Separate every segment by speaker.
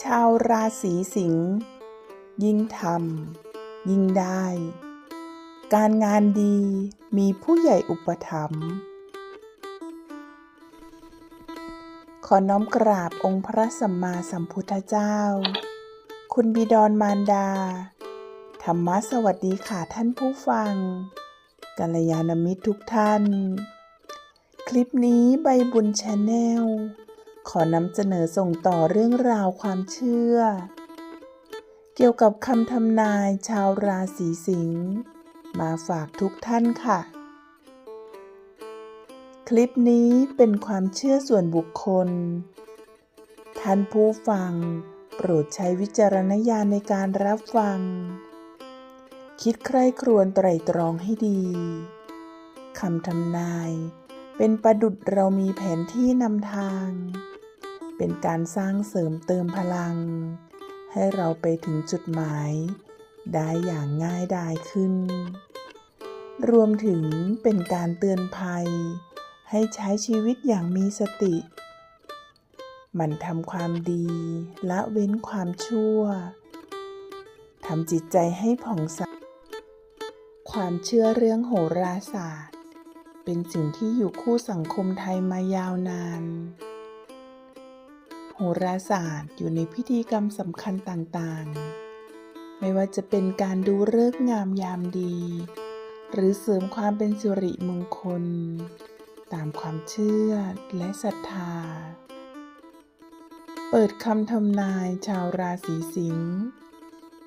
Speaker 1: ชาวราศีสิงห์ยิ่งทำยิ่งได้ การงานดีมีผู้ใหญ่อุปถัมภ์ขอน้อมกราบองค์พระสัมมาสัมพุทธเจ้า คุณบิดรมารดา ธรรมะสวัสดีค่ะท่านผู้ฟังกัลยาณมิตรทุกท่าน คลิปนี้ใบบุญชาแนล ขอนำเสนอส่งต่อเรื่องราวความเชื่อ เกี่ยวกับคำทำนายชาวราศีสิงห์มาฝากทุกท่านค่ะ คลิปนี้เป็นความเชื่อส่วนบุคคล ท่านผู้ฟัง โปรดใช้วิจารณญาณในการรับฟัง คิดใคร่ครวญไตรตรองให้ดีคำทำนายเป็นประดุดเรามีแผนที่นำทาง เป็นการสร้างเสริมเติมพลัง ให้เราไปถึงจุดหมาย ได้อย่างง่ายดายขึ้น รวมถึงเป็นการเตือนภัย ให้ใช้ชีวิตอย่างมีสติมันทำความดีละเว้นความชั่ว ทำจิตใจให้ผ่องใส ความเชื่อเรื่องโหราศาสตร์ เป็นสิ่งที่อยู่คู่สังคมไทยมายาวนาน หราศาสตร์อยู่ในพิธีกรรมสำคัญต่างๆ ไม่ว่าจะเป็นการดูฤกษ์งามยามดี หรือเสริมความเป็นสิริมงคล ตามความเชื่อและศรัทธา เปิดคำทำนายชาวราศีสิงห์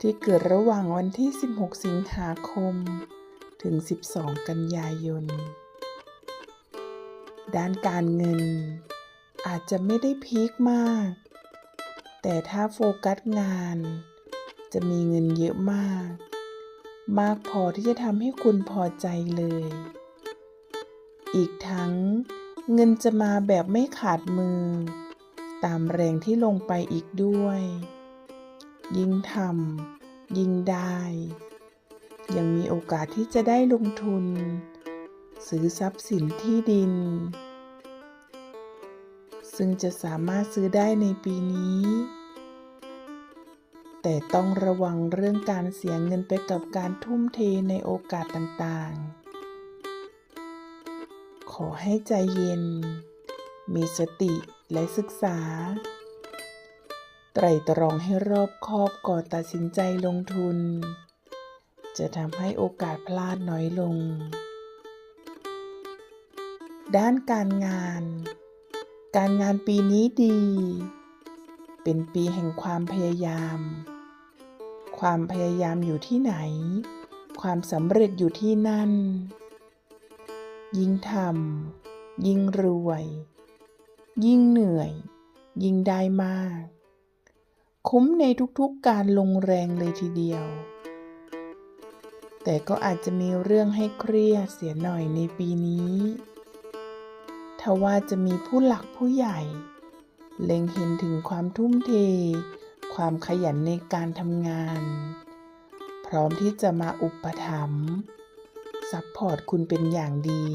Speaker 1: ที่เกิดระหว่างวันที่ 16 สิงหาคม ถึง 12 กันยายน ด้านการเงิน อาจจะไม่ได้พีคมาก แต่ถ้าโฟกัสงาน จะมีเงินเยอะมาก มากพอที่จะทำให้คุณพอใจเลย อีกทั้งเงินจะมาแบบไม่ขาดมือ ตามแรงที่ลงไปอีกด้วย ยิ่งทำยิ่งได้ ยังมีโอกาสที่จะได้ลงทุน ซื้อทรัพย์สินที่ดิน ซึ่งจะสามารถซื้อได้ในปีนี้ แต่ต้องระวังเรื่องการเสียเงินไปกับการทุ่มเทในโอกาสต่างๆ ขอให้ใจเย็น มีสติและศึกษา ไตรตรองให้รอบคอบก่อนตัดสินใจลงทุน จะทำให้โอกาสพลาดน้อยลง ด้านการงาน การงานปีนี้ดี เป็นปีแห่งความพยายาม ความพยายามอยู่ที่ไหน ความสำเร็จอยู่ที่นั่น ยิ่งทำยิ่งรวย ยิ่งเหนื่อย ยิ่งได้มาก คุ้มในทุกๆการลงแรงเลยทีเดียว แต่ก็อาจจะมีเรื่องให้เครียดเสียหน่อยในปีนี้ ทว่าจะมีผู้หลักผู้ใหญ่ เล็งเห็นถึงความทุ่มเท ความขยันในการทำงาน พร้อมที่จะมาอุปถัมภ์ซัพพอร์ตคุณเป็นอย่างดี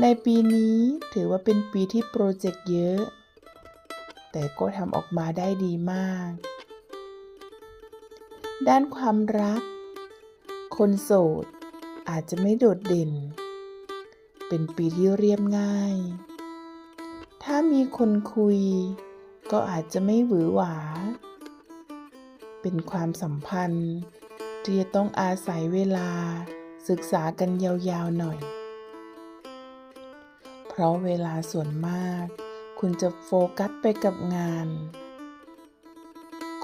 Speaker 1: ในปีนี้ถือว่าเป็นปีที่โปรเจกต์เยอะ แต่ก็ทำออกมาได้ดีมาก ด้านความรัก คนโสดอาจจะไม่โดดเด่น เป็นปีที่เรียบง่าย ถ้ามีคนคุย ก็อาจจะไม่หวือหวา เป็นความสัมพันธ์ที่จะต้องอาศัยเวลาศึกษากันยาวๆหน่อย เพราะเวลาส่วนมาก คุณจะโฟกัสไปกับงาน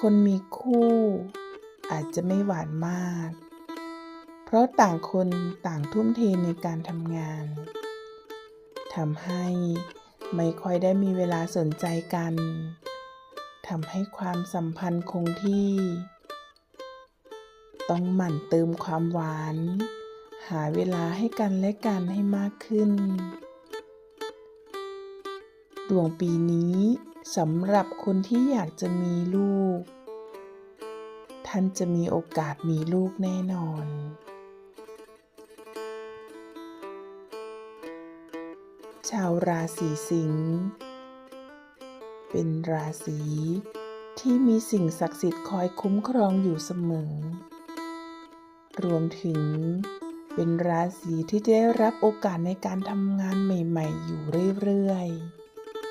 Speaker 1: คนมีคู่ อาจจะไม่หวานมาก เพราะต่างคนต่างทุ่มเทในการทำงาน ทำให้ไม่ค่อยได้มีเวลาสนใจกันทำให้ความสัมพันธ์คงที่ ต้องหมั่นเติมความหวาน หาเวลาให้กันและกันให้มากขึ้น ดวงปีนี้สำหรับคนที่อยากจะมีลูก ท่านจะมีโอกาสมีลูกแน่นอน ชาวราศีสิงห์เป็นราศีที่มีสิ่งศักดิ์สิทธิ์คอยคุ้มครองอยู่เสมอ รวมถึงเป็นราศีที่จะได้รับโอกาสในการทำงานใหม่ๆ อยู่เรื่อย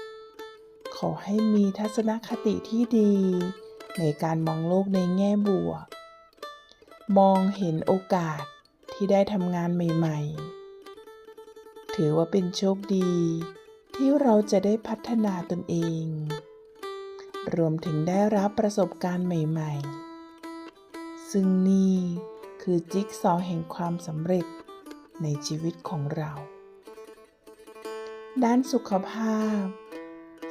Speaker 1: ๆ ขอให้มีทัศนคติที่ดี ในการมองโลกในแง่บวก มองเห็นโอกาสที่ได้ทำงานใหม่ ๆ ถือว่าเป็นโชคดี ที่เราจะได้พัฒนาตนเอง รวมถึงได้รับประสบการณ์ใหม่ ๆ ซึ่งนี่คือจิ๊กซอว์แห่งความสำเร็จในชีวิตของเรา ด้านสุขภาพ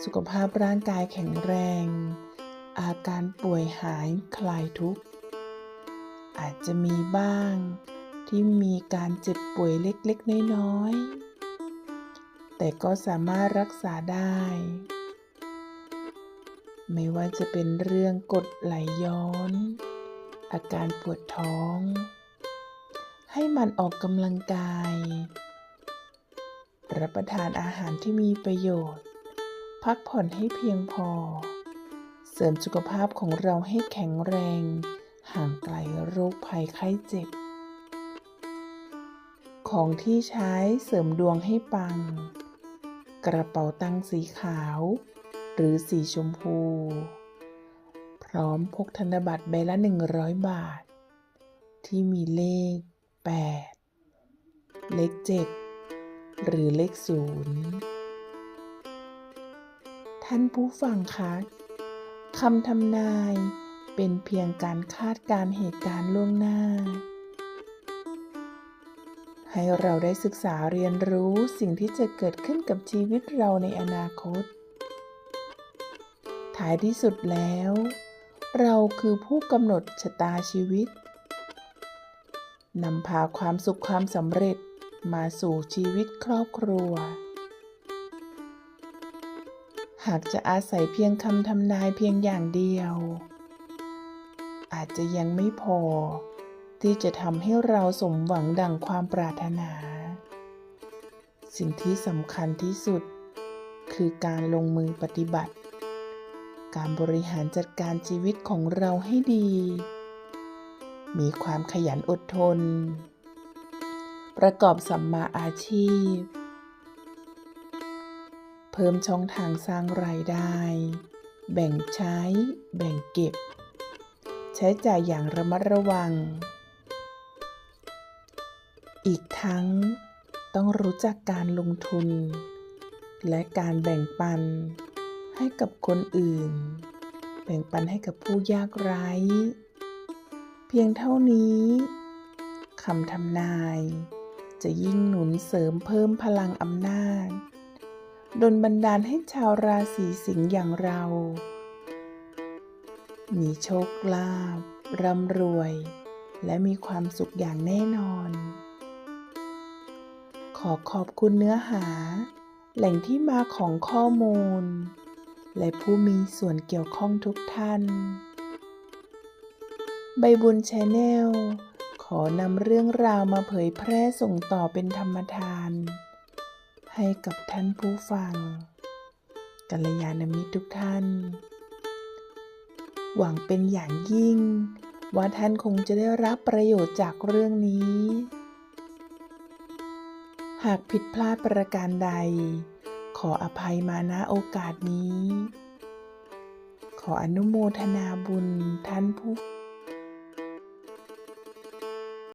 Speaker 1: สุขภาพร่างกายแข็งแรง อาการป่วยหายคลายทุกข์ อาจจะมีบ้างที่มีการเจ็บป่วยเล็กๆ น้อยๆ แต่ก็สามารถรักษาได้ ไม่ว่าจะเป็นเรื่องกดไหลย้อน อาการปวดท้อง ให้มันออกกำลังกาย รับประทานอาหารที่มีประโยชน์ พักผ่อนให้เพียงพอ เสริมสุขภาพของเราให้แข็งแรง ห่างไกลโรคภัยไข้เจ็บ ของที่ใช้เสริมดวงให้ปัง กระเป๋าตังค์สีขาว หรือสีชมพู พร้อมพกธนบัตรใบละ100บาท ที่มีเลข 8 เลข 7 หรือเลข0ท่านผู้ฟังคะคำทำนายเป็นเพียงการคาดการณ์เหตุการณ์ล่วงหน้า ให้เราได้ศึกษาเรียนรู้สิ่งที่จะเกิดขึ้นกับชีวิตเราในอนาคต ท้ายที่สุดแล้ว เราคือผู้กำหนดชะตาชีวิตนำพาความสุขความสำเร็จมาสู่ชีวิตครอบครัว หากจะอาศัยเพียงคำทำนายเพียงอย่างเดียว อาจจะยังไม่พอ ที่จะทำให้เราสมหวังดังความปรารถนา สิ่งที่สำคัญที่สุด คือการลงมือปฏิบัติ การบริหารจัดการชีวิตของเราให้ดี มีความขยันอดทน ประกอบสัมมาอาชีพ เพิ่มช่องทางสร้างรายได้ แบ่งใช้ แบ่งเก็บ ใช้จ่ายอย่างระมัดระวัง อีกทั้งต้องรู้จักการลงทุน และการแบ่งปันให้กับคนอื่น แบ่งปันให้กับผู้ยากไร้ เพียงเท่านี้คำทำนาย จะยิ่งหนุนเสริมเพิ่มพลังอำนาจดลบันดาลให้ชาวราศีสิงห์อย่างเรา มีโชคลาภร่ำรวย และมีความสุขอย่างแน่นอน อขอบคุณเนื้อหา แหล่งที่มาของข้อมูล และผู้มีส่วนเกี่ยวข้องทุกท่าน ใบบุญชาแนลขอนำเรื่องราวมาเผยแพร่ส่งต่อเป็นธรรมทาน ให้กับท่านผู้ฟังกัลยาณมิตรทุกท่าน หวังเป็นอย่างยิ่ง ว่าท่านคงจะได้รับประโยชน์จากเรื่องนี้ หากผิดพลาดประการใด ขออภัยมาณโอกาสนี้ ขออนุโมทนาบุญท่านผู้